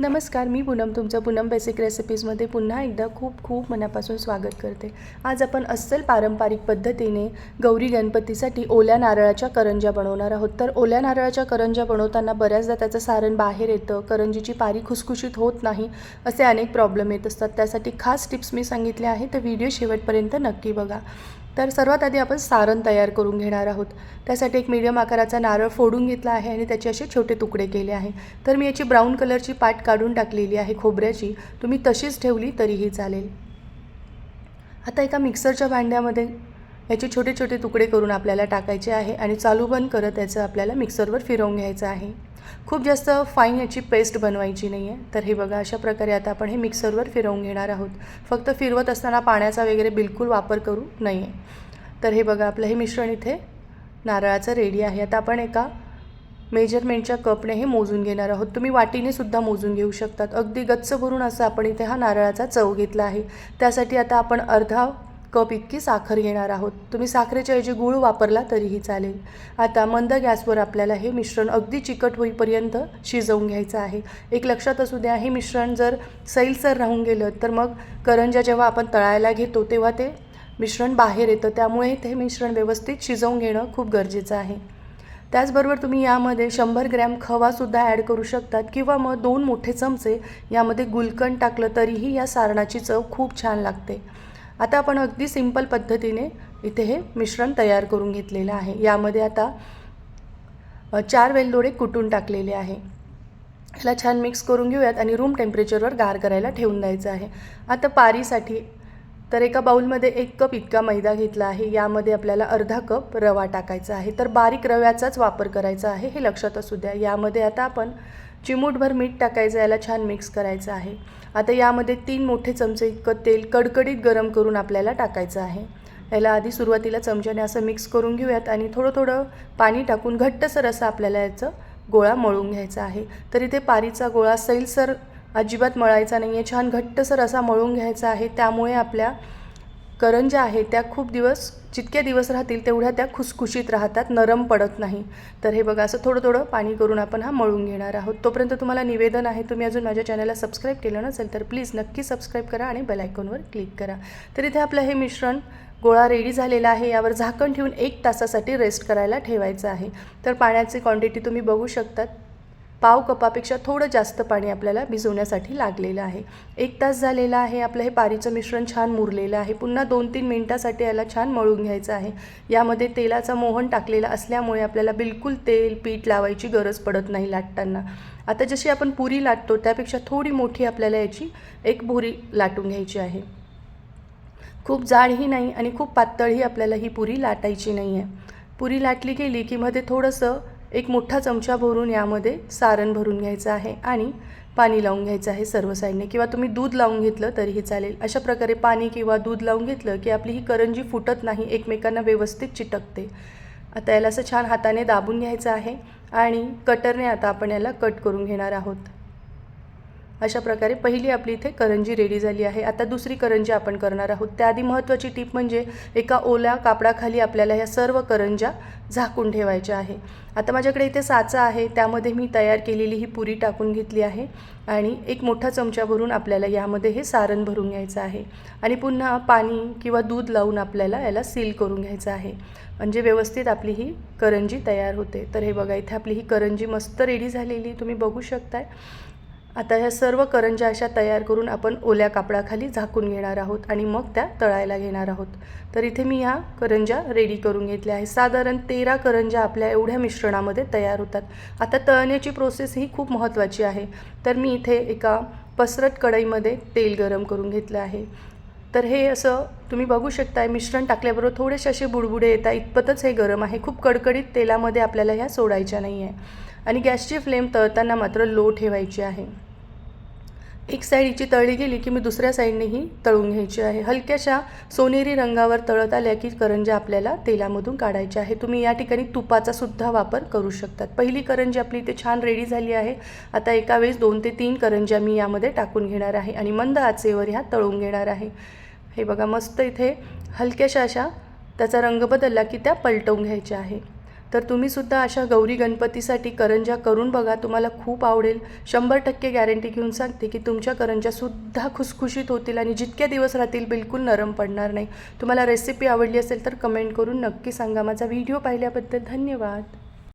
नमस्कार मी पूनम तुमचं पूनम बेसिक रेसिपीजमध्ये पुन्हा एकदा खूप खूप मनापासून स्वागत करते. आज आपण अस्सल पारंपरिक पद्धतीने गौरी गणपतीसाठी ओल्या नारळाच्या करंज्या बनवणार आहोत. तर ओल्या नारळाच्या करंज्या बनवताना बऱ्याचदा त्याचं सारण बाहेर येतं करंजीची पारी खुसखुशीत होत नाही असे अनेक प्रॉब्लेम येत असतात. त्यासाठी खास टिप्स मी सांगितले आहे तर व्हिडिओ शेवटपर्यंत नक्की बघा. तर सर्वात आधी आपण सारण तयार करून घेणार आहोत. त्यासाठी एक मीडियम आकाराचा नारळ फोडून घेतला आहे आणि त्याचे असे छोटे तुकडे केले आहे. तर मी याची ब्राऊन कलरची पाट काढून टाकलेली आहे खोबऱ्याची. तुम्ही तशीच ठेवली तरीही चालेल. आता एका मिक्सरच्या भांड्यामध्ये याचे छोटे छोटे तुकडे करून आपल्याला टाकायचे आहे आणि चालू बंद करत याचं आपल्याला मिक्सरवर फिरवून घ्यायचं आहे. खूप जास्त फाईन याची पेस्ट बनवायची नाही आहे तर हे बघा अशा प्रकारे आता आपण हे मिक्सरवर फिरवून घेणार आहोत. फक्त फिरवत असताना पाण्याचा वगैरे बिलकुल वापर करू नाही आहे तर हे बघा आपलं हे मिश्रण इथे नारळाचं रेडी आहे. आता आपण एका मेजरमेंटच्या कपने हे मोजून घेणार आहोत. तुम्ही वाटीने सुद्धा मोजून घेऊ शकतात. अगदी गच्च भरून असं आपण इथे हा नारळाचा चव घेतला आहे. त्यासाठी आता आपण अर्धा कप इतकी साखर घेणार आहोत. तुम्ही साखरेच्या ऐवजी गूळ वापरला तरीही चालेल. आता मंद गॅसवर आपल्याला हे मिश्रण अगदी चिकट होईपर्यंत शिजवून घ्यायचं आहे. एक लक्षात असू द्या हे मिश्रण जर सैलसर राहून गेलं तर मग करंजा जेव्हा आपण तळायला घेतो तेव्हा ते मिश्रण बाहेर येतं. त्यामुळे ते मिश्रण व्यवस्थित शिजवून घेणं खूप गरजेचं आहे. त्याचबरोबर तुम्ही यामध्ये शंभर ग्रॅम खवासुद्धा ॲड करू शकतात किंवा मग दोन मोठे चमचे यामध्ये गुलकंद टाकलं तरीही या सारणाची चव खूप छान लागते. आता आपण अगदी सिंपल पद्धतीने इथे हे मिश्रण तयार करून घेतलेलं आहे. यामध्ये आता चार वेलदोडे कुटून टाकलेले आहे. ह्याला छान मिक्स करून घेऊयात आणि रूम टेम्परेचरवर गार करायला ठेवून द्यायचं आहे. आता पारीसाठी तर एका बाउलमध्ये एक कप इतका मैदा घेतला आहे. यामध्ये आपल्याला अर्धा कप रवा टाकायचा आहे. तर बारीक रव्याचाच वापर करायचा आहे हे लक्षात असू द्या. यामध्ये आता आपण चिमूटभर मीठ टाकायचं याला छान मिक्स करायचं आहे. आता यामध्ये तीन मोठे चमचे इतकं तेल कडकडीत गरम करून आपल्याला टाकायचं आहे. याला आधी सुरुवातीला चमच्याने असं मिक्स करून घेऊयात आणि थोडं थोडं पाणी टाकून घट्टसर असं आपल्याला याचं गोळा मळून घ्यायचा आहे. तर इथे पारीचा गोळा सैलसर अजिबात मळायचा नाही आहे छान घट्टसर असा मळून घ्यायचा आहे. त्यामुळे आपल्या करंज्या आहेत त्या खूप दिवस जितके दिवस राहतील तेवढ्या त्या खुसखुशीत राहतात नरम पडत नाही. तर हे बघा असं थोडं थोडं पाणी करून आपण हा मळून घेणार आहोत. तोपर्यंत तुम्हाला निवेदन आहे तुम्ही अजून माझ्या चॅनलला सबस्क्राईब केलं नसेल तर प्लीज नक्की सबस्क्राईब करा आणि बेलायकॉनवर क्लिक करा. तर इथे आपलं हे मिश्रण गोळा रेडी झालेला आहे. यावर झाकण ठेवून एक तासासाठी रेस्ट करायला ठेवायचं आहे. तर पाण्याची क्वांटिटी तुम्ही बघू शकतात. पाव कपापेक्षा थोडं जास्त पाणी आपल्याला भिजवण्यासाठी लागलेलं आहे. एक तास झालेला आहे आपलं हे पारीचं मिश्रण छान मुरलेलं आहे. पुन्हा दोन तीन मिनटासाठी याला छान मळून घ्यायचं आहे. यामध्ये तेलाचा मोहन टाकलेला असल्यामुळे आपल्याला बिलकुल तेल पीठ लावायची गरज पडत नाही लाटताना. आता जशी आपण पुरी लाटतो त्यापेक्षा थोडी मोठी आपल्याला याची एक भुरी लाटून घ्यायची आहे. खूप जाडही नाही आणि खूप पातळही आपल्याला ही पुरी लाटायची नाही आहे पुरी लाटली गेली की मध्ये थोडंसं एक मोठा चमचा भरून यामध्ये सारण भरून घ्यायचं आहे आणि पाणी लावून घ्यायचं आहे सर्व साईडने. किंवा तुम्ही दूध लावून घेतलं तरीही चालेल. अशा प्रकारे पाणी किंवा दूध लावून घेतलं की आपली ही करंजी फुटत नाही एकमेकांना व्यवस्थित चिटकते. आता याला असं छान हाताने दाबून घ्यायचं आहे आणि कटरने आता आपण याला कट करून घेणार आहोत. अशा प्रकारे पहिली आपली इथे करंजी रेडी झाली आहे. आता दुसरी करंजी आपण करणार आहोत. त्याआधी महत्त्वाची टीप म्हणजे एका ओल्या कापडाखाली आपल्याला ह्या सर्व करंज्या झाकून ठेवायच्या आहे. आता माझ्याकडे इथे साचा आहे. त्यामध्ये मी तयार केलेली ही पुरी टाकून घेतली आहे आणि एक मोठा चमचा भरून आपल्याला यामध्ये हे सारण भरून घ्यायचं आहे. आणि पुन्हा पाणी किंवा दूध लावून आपल्याला याला सील करून घ्यायचं आहे. म्हणजे व्यवस्थित आपली ही करंजी तयार होते. तर हे बघा इथे आपली ही करंजी मस्त रेडी झालेली. तुम्ही बघू शकताय. आता ह्या सर्व करंज्या अशा तयार करून आपण ओल्या कापडाखाली झाकून घेणार आहोत आणि मग त्या तळायला घेणार आहोत. तर इथे मी ह्या करंज्या रेडी करून घेतल्या आहे साधारण तेरा करंज्या आपल्या एवढ्या मिश्रणामध्ये तयार होतात. आता तळण्याची प्रोसेस ही खूप महत्त्वाची आहे. तर मी इथे एका पसरट कढईमध्ये तेल गरम करून घेतलं आहे. तर हे असं तुम्ही बघू शकताय मिश्रण टाकल्याबरोबर थोडेसे असे बुडबुडे येतात. इतपतच हे गरम आहे. खूप कडकडीत तेलामध्ये आपल्याला ह्या सोडायच्या नाही आहे आणि गॅसची फ्लेम तळताना मात्र लो ठेवायची आहे. एक साईड हिची तळली गेली की मी दुसऱ्या साईडनेही तळून घ्यायची आहे. हलक्याशा सोनेरी रंगावर तळत आल्या की करंज्या आपल्याला तेलामधून काढायच्या आहे तुम्ही या ठिकाणी तुपाचा सुद्धा वापर करू शकतात. पहिली करंजी आपली इथे छान रेडी झाली आहे. आता एका वेळेस दोन ते तीन करंज्या मी यामध्ये टाकून घेणार आहे आणि मंद आचेवर ह्या तळून घेणार आहे. हे बघा मस्त इथे हलक्याशा अशा त्याचा रंग बदलला की त्या पलटवून घ्यायच्या आहे. तर तुम्हीसुद्धा अशा गौरी गणपतीसाठी करंजा करून बघा तुम्हाला खूप आवडेल. शंभर टक्के गॅरंटी घेऊन सांगते की तुमच्या करंजासुद्धा खुसखुशीत होतील आणि जितके दिवस राहतील बिलकुल नरम पडणार नाही. तुम्हाला रेसिपी आवडली असेल तर कमेंट करून नक्की सांगा. माझा व्हिडिओ पाहिल्याबद्दल धन्यवाद.